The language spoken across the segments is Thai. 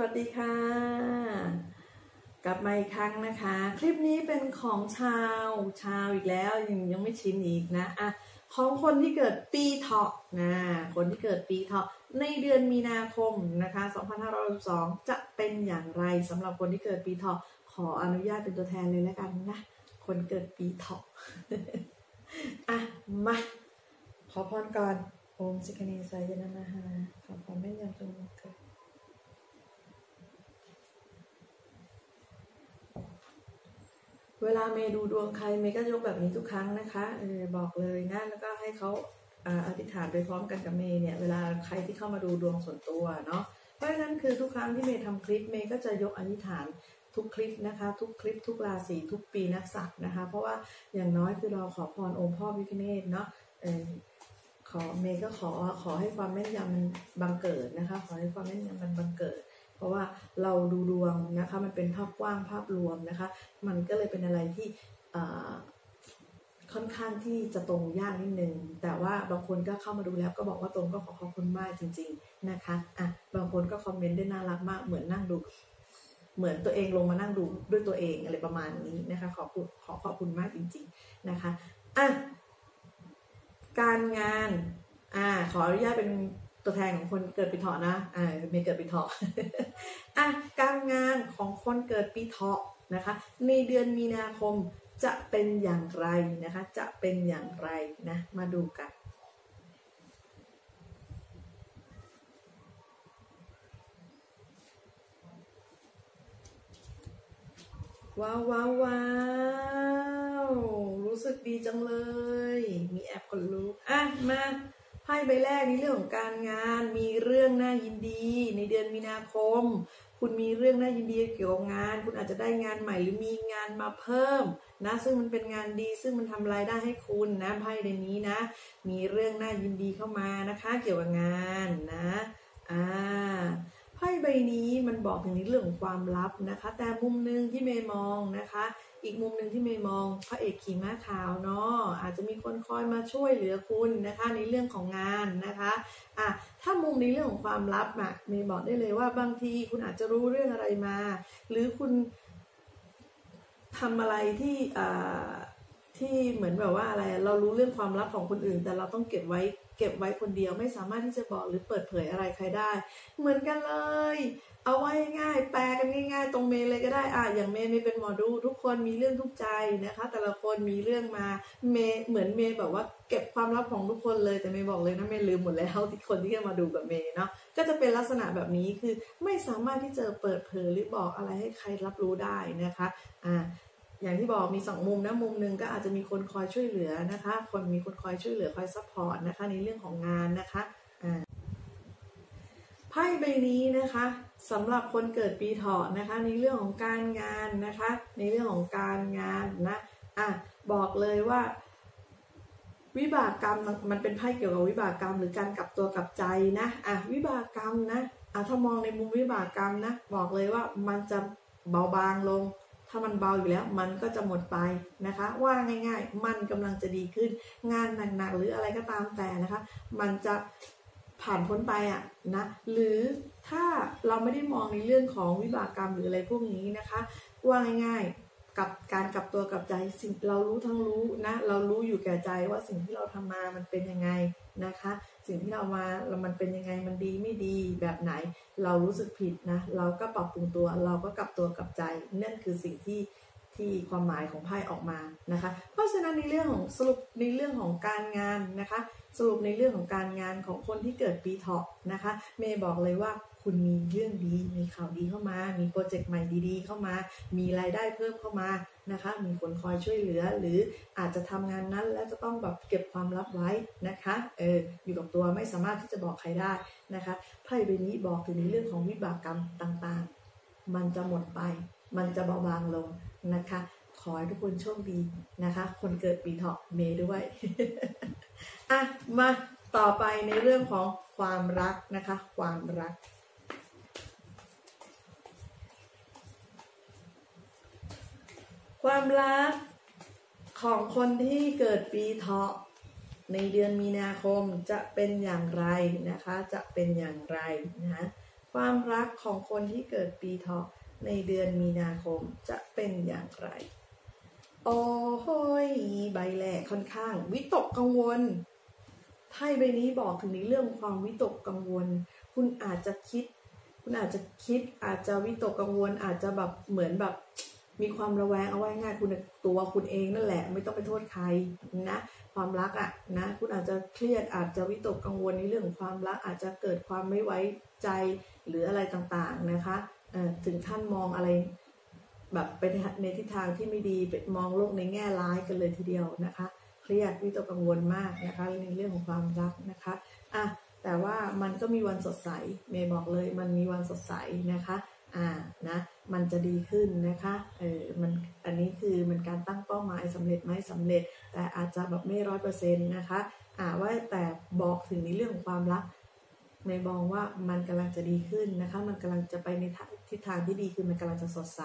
วัสดีค่ะ กลับมาอีกครั้งนะคะ คลิปนี้เป็นของชาวชาวอีกแล้วยังยังไม่ชินอีกนะอะของคนที่เกิดปีเถาะนะคนที่เกิดปีเถาะในเดือนมีนาคมนะคะ2562จะเป็นอย่างไรสำหรับคนที่เกิดปีเถาะขออนุญาตเป็นตัวแทนเลยแล้วกันนะคนเกิดปีเถาะอะมาขอพรก่อนโอมสิกเนสายนามาฮาขอความแม่ยำตรงนี้ก่อ เวลาเมย์ดูดวงใครเมย์ก็ยกแบบนี้ทุกครั้งนะคะเออบอกเลยนะแล้วก็ให้เขาอธิษฐานไปพร้อมกันกับเมย์เนี่ยเวลาใครที่เข้ามาดูดวงส่วนตัวเนาะเพราะฉะนั้นคือทุกครั้งที่เมย์ทำคลิปเมย์ก็จะยกอธิษฐานทุกคลิปนะคะ ทุกคลิปทุกราศีทุกปีนักษัตว์นะคะ เพราะว่าอย่างน้อยคือเราขอพรองค์พ่อพิฆเนศเนาะเออขอเมย์ก็ขอขอให้ความแม่นยำมันบังเกิดนะคะ ขอให้ความแม่นยำมันบังเกิด เพราะว่าเราดูดวงนะคะ มันเป็นภาพกว้างภาพรวมนะคะ มันก็เลยเป็นอะไรที่ค่อนข้างที่จะตรงยากนิดนึง แต่ว่าบางคนก็เข้ามาดูแล้วก็บอกว่าตรงก็ขอขอบคุณมากจริง ๆนะคะอะบางคนก็คอมเมนต์ได้น่ารักมากเหมือนนั่งดู เหมือนตัวเองลงมานั่งดูด้วยตัวเองอะไรประมาณนี้นะคะ ขอบคุณขอขอบคุณมากจริง ๆนะคะอะการงานอ่าขออนุญาตเป็น ตัวแทนของคนเกิดปีเถาะนะอ่าเมย์เกิดปีเถาะอะการงานของคนเกิดปีเถาะนะคะ ในเดือนมีนาคมจะเป็นอย่างไรนะคะ จะเป็นอย่างไรนะ มาดูกันว้าวว้าวว้าวรู้สึกดีจังเลย มีแอปคนรู้อะ มา ไพ่ใบแรกในเรื่องของการงานมีเรื่องน่ายินดี ในเดือนมีนาคม คุณมีเรื่องน่ายินดีเกี่ยวกับงาน คุณอาจจะได้งานใหม่หรือมีงานมาเพิ่มนะซึ่งมันเป็นงานดีซึ่งมันทำรายได้ให้คุณนะไพ่ในนี้นะ มีเรื่องน่ายินดีเข้ามานะคะ เกี่ยวกับงานนะอ่าไพ่ใบนี้มันบอกถึงในเรื่องของความลับนะคะ แต่มุมหนึ่งที่เมย์มองนะคะ อีกมุมหนึ่งที่เมย์มองพระเอกขี่ม้าขาวเนาะอาจจะมีคนคอยมาช่วยเหลือคุณนะคะในเรื่องของงานนะคะอะถ้ามุมในเรื่องของความลับอะเมย์บอกได้เลยว่าบางทีคุณอาจจะรู้เรื่องอะไรมา หรือคุณทำอะไรที่อ่าที่เหมือนแบบว่าอะไร เรารู้เรื่องความลับของคนอื่น แต่เราต้องเก็บไว้เก็บไว้คนเดียวไม่สามารถที่จะบอกหรือเปิดเผยอะไรใครได้ เหมือนกันเลย เอาไว้ง่ายแปลกันง่าย ๆ ตรงเมย์เลยก็ได้อะอย่างเมย์เมย์เป็นหมอดู ทุกคนมีเรื่องทุกใจนะคะ แต่ละคนมีเรื่องมาเมย์เหมือนเมย์แบบว่าเก็บความลับของทุกคนเลยแต่เมย์บอกเลยนะเมย์ลืมหมดแล้วที่คนที่จะมาดูกับเมย์เนาะก็จะเป็นลักษณะแบบนี้คือไม่สามารถที่จะเปิดเผยหรือบอกอะไรให้ใครรับรู้ได้นะคะอ่าอย่างที่บอกมีสองมุมนะมุมหนึ่งก็อาจจะมีคนคอยช่วยเหลือนะคะ คนมีคนคอยช่วยเหลือคอยซัพพอร์ตนะคะในเรื่องของงานนะคะอ่าไพ่ใบนี้นะคะ สำหรับคนเกิดปีเถาะนะคะ ในเรื่องของการงานนะคะ ในเรื่องของการงานนะอะบอกเลยว่า วิบากกรรมมันเป็นไพ่เกี่ยวกับวิบากกรรม หรือการกลับตัวกลับใจนะอะวิบากกรรมนะอะถ้ามองในมุมวิบากกรรมนะ บอกเลยว่ามันจะเบาบางลง ถ้ามันเบาอยู่แล้วมันก็จะหมดไปนะคะ ว่าง่าย ๆ มันกำลังจะดีขึ้น งานหนักๆหรืออะไรก็ตามแต่นะคะ มันจะ ผ่านพ้นไปอะนะหรือถ้าเราไม่ได้มองในเรื่องของวิบากกรรมหรืออะไรพวกนี้นะคะว่าง่ายๆกับการกลับตัวกลับใจสิ่งเรารู้ทั้งรู้นะเรารู้อยู่แก่ใจว่าสิ่งที่เราทำมามันเป็นยังไงนะคะ สิ่งที่เรามาเรามันเป็นยังไงมันดีไม่ดีแบบไหน เรารู้สึกผิดนะเราก็ปรับปรุงตัวเราก็กลับตัวกลับใจนั่นคือสิ่งที่ ที่ความหมายของไพ่ออกมานะคะ เพราะฉะนั้นในเรื่องของสรุปในเรื่องของการงานนะคะ สรุปในเรื่องของการงานของคนที่เกิดปีเถาะนะคะ เมย์บอกเลยว่าคุณมีเรื่องดี มีข่าวดีเข้ามา มีโปรเจกต์ใหม่ดีๆ เข้ามา มีรายได้เพิ่มเข้ามานะคะ มีคนคอยช่วยเหลือ หรืออาจจะทำงานนั้นแล้วจะต้องแบบเก็บความลับไว้นะคะ เออ อยู่กับตัวไม่สามารถที่จะบอกใครได้นะคะ ไพ่ใบนี้บอกถึงในเรื่องของวิบากกรรมต่างๆ มันจะหมดไป มันจะเบาบางลง นะคะ ขอให้ทุกคนโชคดีนะคะ คนเกิดปีเถาะเมย์ด้วย อะ มาต่อไปในเรื่องของความรักนะคะ ความรัก ความรักของคนที่เกิดปีเถาะในเดือนมีนาคมจะเป็นอย่างไรนะคะ จะเป็นอย่างไรนะคะคความรักของคนที่เกิดปีเถาะ ในเดือนมีนาคมจะเป็นอย่างไร โอ้ยใบแหลกค่อนข้าง วิตกกังวล ไพ่ใบนี้บอกถึงในเรื่องความวิตกกังวล คุณอาจจะคิด คุณอาจจะคิด อาจจะวิตกกังวล อาจจะแบบเหมือนแบบมีความระแวงเอาไว้ง่ายคุณตัวคุณเองนั่นแหละ ไม่ต้องไปโทษใครนะความรักอะนะคุณอาจจะเครียดอาจจะวิตกกังวลในเรื่องของความรักอาจจะเกิดความไม่ไว้ใจหรืออะไรต่างๆนะคะ ถึงขั้นมองอะไรแบบไปในทิศทางที่ไม่ดีไปมองโลกในแง่ร้ายกันเลยทีเดียวนะคะ เครียดวิตกกังวลมากนะคะในเรื่องของความรักนะคะอะแต่ว่ามันก็มีวันสดใสเมย์บอกเลยมันมีวันสดใสนะคะอ่านะมันจะดีขึ้นนะคะเออมันอันนี้คือมันการตั้งเป้าหมายสำเร็จไหมสำเร็จ แต่อาจจะแบบไม่ร้อยเปอร์เซ็นต์นะคะอ่าว่าแต่บอกถึงในเรื่องของความรัก ในมองว่ามันกำลังจะดีขึ้นนะคะ มันกำลังจะไปในทิศทางที่ดีคือมันกำลังจะสดใส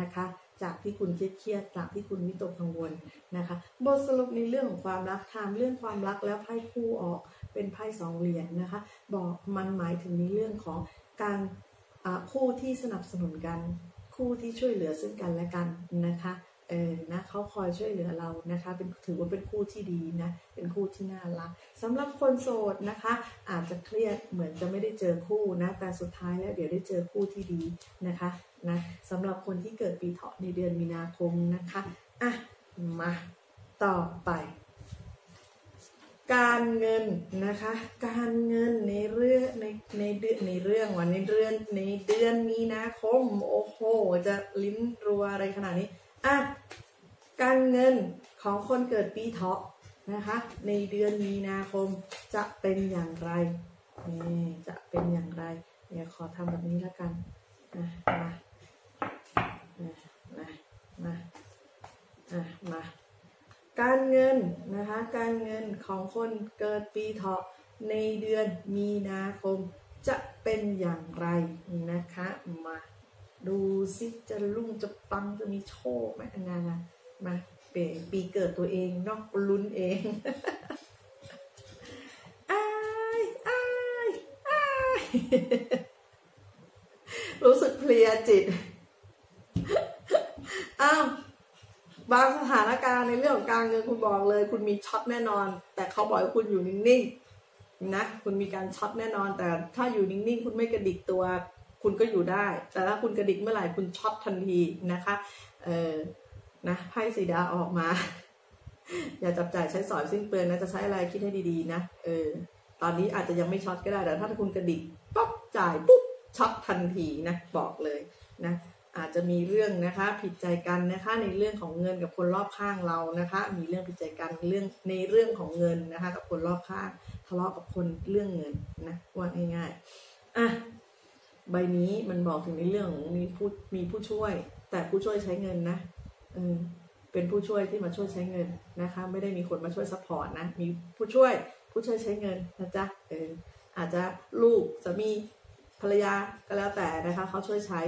นะคะ จากที่คุณเครียดเครียดจากที่คุณวิตกกังวลนะคะ บทสรุปในเรื่องของความรักทำเรื่องความรักแล้วไพ่คู่ออกเป็นไพ่สองเหรียญนนะคะ บอกมันหมายถึงในเรื่องของการคู่ที่สนับสนุนกัน คู่ที่ช่วยเหลือซึ่งกันและกันนะคะ เออนะเขาคอยช่วยเหลือเรานะคะ เป็นถือว่าเป็นคู่ที่ดีนะ เป็นคู่ที่น่ารักสำหรับคนโสดนะคะ อาจจะเครียดเหมือนจะไม่ได้เจอคู่นะ แต่สุดท้ายแล้วเดี๋ยวได้เจอคู่ที่ดีนะคะนะสำหรับคนที่เกิดปีเถาะในเดือนมีนาคมนะคะอะมาต่อไป การเงินนะคะ การเงินในเรื่องในในเดือนในเรื่องวันในเดือนในเดือนมีนาคมโอ้โหจะลิ้นรัวอะไรขนาดนี้ อะการเงินของคนเกิดปีเถาะนะคะ ในเดือนมีนาคมจะเป็นอย่างไรนี่จะเป็นอย่างไร เดี๋ยวขอทำแบบนี้แล้วกันนะมามามามามาการเงินนะคะ การเงินของคนเกิดปีเถาะในเดือนมีนาคมจะเป็นอย่างไรนะคะมา ดูซิจะรุ่งจะปังจะมีโชคไหมนานะมาเปปีเกิดตัวเองนอกลุ้นเองอ้ายอ้ายอ้ายรู้สึกเพลียจิต อ้าว บางสถานการณ์ในเรื่องของการเงินคุณบอกเลย คุณมีช็อตแน่นอน แต่เขาบอกให้คุณอยู่นิ่งๆนะ คุณมีการช็อตแน่นอน แต่ถ้าอยู่นิ่งๆ คุณไม่กระดิกตัว คุณก็อยู่ได้ แต่ถ้าคุณกระดิกเมื่อไหร่คุณช็อตทันทีนะคะ เออนะไพ่สีดาออกมา อย่าจับจ่ายใช้สอยสิ้นเปลืองนะจะใช้อะไรคิดให้ดีๆนะเออตอนนี้อาจจะยังไม่ช็อตก็ได้แต่ถ้าคุณกระดิกป๊บจ่ายปุ๊บช็อตทันทีนะบอกเลยนะอาจจะมีเรื่องนะคะผิดใจกันนะคะในเรื่องของเงินกับคนรอบข้างเรานะคะ มีเรื่องผิดใจกันเรื่องในเรื่องของเงินนะคะ กับคนรอบข้างทะเลาะกับคนเรื่องเงินนะว่าง่ายๆ ใบนี้มันบอกถึงในเรื่องมีผู้มีผู้ช่วย แต่ผู้ช่วยใช้เงินนะเออเป็นผู้ช่วยที่มาช่วยใช้เงินนะคะ ไม่ได้มีคนมาช่วยซัพพอร์ตนะมีผู้ช่วยผู้ช่วยใช้เงินนะจ๊ะเอออาจจะลูกสามีภรรยาก็แล้วแต่นะคะเขาช่วยใช้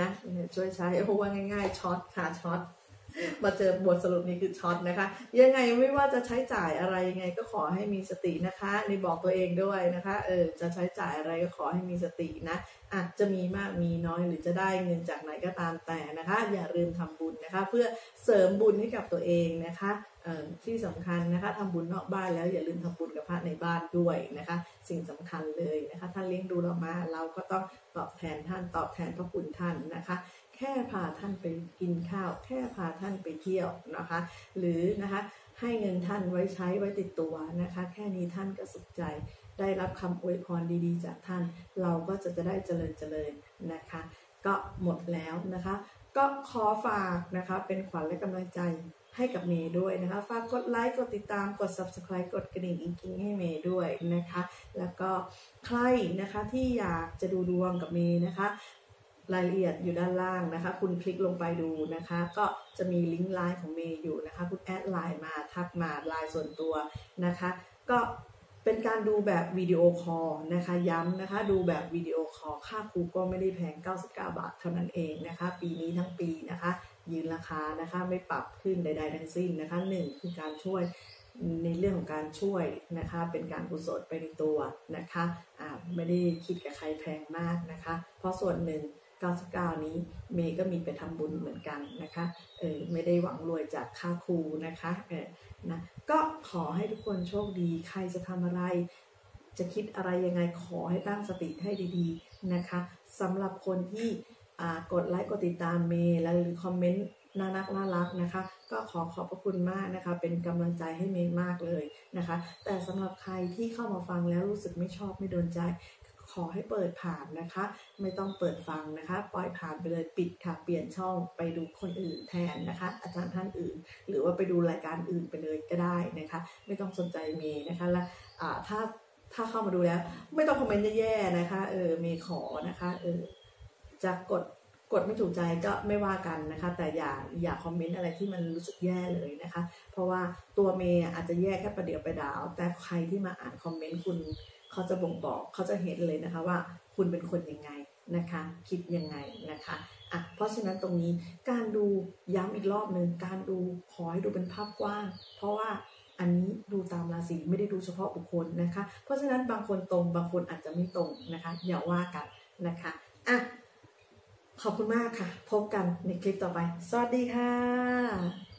นะช่วยใช้เพราะว่าง่ายๆช็อตค่ะช็อต มาเจอบทสรุปนี้คือช็อตนะคะ ยังไงไม่ว่าจะใช้จ่ายอะไรยังไงก็ขอให้มีสตินะคะในบอกตัวเองด้วยนะคะเออจะใช้จ่ายอะไรก็ขอให้มีสตินะอาจจะมีมากมีน้อยหรือจะได้เงินจากไหนก็ตามแต่นะคะ อย่าลืมทำบุญนะคะ เพื่อเสริมบุญให้กับตัวเองนะคะที่สำคัญนะคะทำบุญนอกบ้านแล้วอย่าลืมทำบุญกับพระในบ้านด้วยนะคะ สิ่งสำคัญเลยนะคะท่านเลี้ยงดูเรามาเราก็ต้องตอบแทนท่านตอบแทนพระคุณท่านนะคะ แค่พาท่านไปกินข้าว แค่พาท่านไปเที่ยวนะคะ หรือนะคะให้เงินท่านไว้ใช้ไว้ติดตัวนะคะ แค่นี้ท่านก็สุขใจ ได้รับคำอวยพรดีๆ จากท่าน เราก็จะจะได้เจริญเจริญนะคะ ก็หมดแล้วนะคะ ก็ขอฝากนะคะเป็นขวัญและกำลังใจให้กับเมย์ด้วยนะคะ ฝากกดไลค์ กดติดตาม กด subscribe กดกระดิ่งอิงกิ้งให้เมย์ด้วยนะคะ แล้วก็ใครนะคะที่อยากจะดูดวงกับเมย์นะคะ รายละเอียดอยู่ด้านล่างนะคะ คุณคลิกลงไปดูนะคะ ก็จะมีลิงก์ไลน์ของเมย์อยู่นะคะ คุณแอดไลน์มาทักมาไลน์ส่วนตัวนะคะ ก็เป็นการดูแบบวิดีโอคอลนะคะย้ำนะคะ ดูแบบวิดีโอคอลค่าครูก็ไม่ได้แพง 99 บาทเท่านั้นเองนะคะ ปีนี้ทั้งปีนะคะ ยืนราคานะคะไม่ปรับขึ้นใด ๆ ทั้งสิ้นนะคะหนึ่งคือการช่วยในเรื่องของการช่วยนะคะ เป็นการกุศลไปในตัวนะคะะไม่ได้คิดกับใครแพงมากนะคะ เพราะส่วนหนึ่ง 99 นี้เมย์ก็มีไปทำบุญเหมือนกันนะคะเออไม่ได้หวังรวยจากค่าครูนะคะเออนะก็ขอให้ทุกคนโชคดี ใครจะทำอะไร จะคิดอะไรยังไงขอให้ตั้งสติให้ดีๆนะคะสำหรับคนที่กดไลค์กดติดตามเมย์แล้วหรือคอมเมนต์น่ารักน่ารักนะคะ ก็ขอขอบพระคุณมากนะคะ เป็นกำลังใจให้เมย์มากเลยนะคะ แต่สำหรับใครที่เข้ามาฟังแล้วรู้สึกไม่ชอบไม่โดนใจ ขอให้เปิดผ่านนะคะ ไม่ต้องเปิดฟังนะคะ ปล่อยผ่านไปเลยปิดค่ะ เปลี่ยนช่องไปดูคนอื่นแทนนะคะ อาจารย์ท่านอื่น หรือว่าไปดูรายการอื่นไปเลยก็ได้นะคะ ไม่ต้องสนใจเมย์นะคะและถ้าถ้าเข้ามาดูแล้ว ไม่ต้องคอมเมนต์แย่ๆนะคะเออเมย์ขอนะคะเออจะกดกดไม่ถูกใจก็ไม่ว่ากันนะคะ แต่อย่าอย่าคอมเมนต์อะไรที่มันรู้สึกแย่เลยนะคะ เพราะว่าตัวเมย์อาจจะแย่แค่ประเดี๋ยวไปดาว แต่ใครที่มาอ่านคอมเมนต์คุณ เขาจะบ่งบอกเขาจะเห็นเลยนะคะว่าคุณเป็นคนยังไงนะคะคิดยังไงนะคะอะเพราะฉะนั้นตรงนี้การดูย้ำอีกรอบหนึ่งการดูขอให้ดูเป็นภาพกว้างเพราะว่าอันนี้ดูตามราศีไม่ได้ดูเฉพาะบุคคลนะคะ เพราะฉะนั้นบางคนตรงบางคนอาจจะไม่ตรงนะคะอย่าว่ากันนะคะอะขอบคุณมากค่ะ พบกันในคลิปต่อไป สวัสดีค่ะ